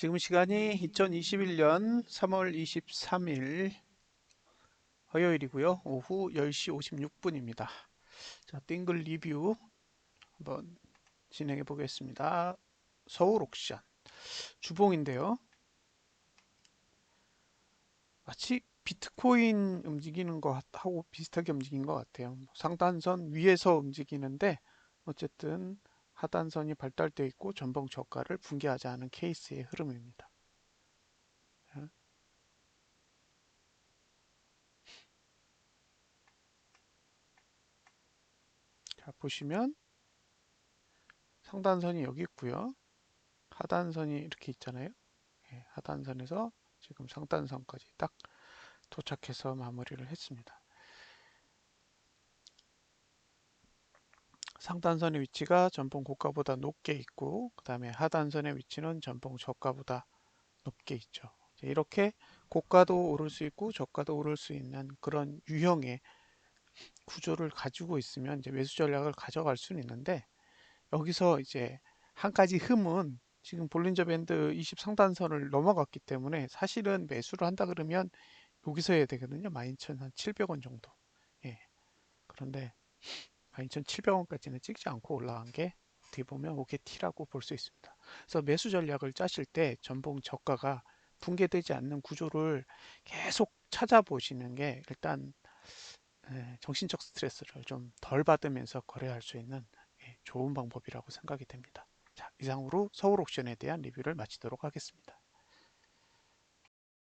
지금 시간이 2021년 3월 23일 화요일이고요. 오후 10시 56분입니다. 자, 띵글 리뷰 한번 진행해 보겠습니다. 서울 옥션 주봉인데요. 마치 비트코인 움직이는 것하고 비슷하게 움직인 것 같아요. 뭐 상단선 위에서 움직이는데 어쨌든 하단선이 발달되어 있고 전봉 저가를 붕괴하지 않은 케이스의 흐름입니다. 자, 보시면 상단선이 여기 있고요. 하단선이 이렇게 있잖아요. 예, 하단선에서 지금 상단선까지 딱 도착해서 마무리를 했습니다. 상단선의 위치가 전봉 고가보다 높게 있고 그 다음에 하단선의 위치는 전봉 저가보다 높게 있죠. 이렇게 고가도 오를 수 있고 저가도 오를 수 있는 그런 유형의 구조를 가지고 있으면 이제 매수 전략을 가져갈 수는 있는데 여기서 이제 한 가지 흠은 지금 볼린저 밴드 20 상단선을 넘어갔기 때문에 사실은 매수를 한다 그러면 여기서 해야 되거든요. 12,700원 정도. 예. 그런데 12,700원까지는 찍지 않고 올라간 게 어떻게 보면 OKT라고 볼 수 있습니다. 그래서 매수 전략을 짜실 때 전봉 저가가 붕괴되지 않는 구조를 계속 찾아보시는 게 일단 예, 정신적 스트레스를 좀 덜 받으면서 거래할 수 있는 예, 좋은 방법이라고 생각이 됩니다. 자, 이상으로 서울 옥션에 대한 리뷰를 마치도록 하겠습니다.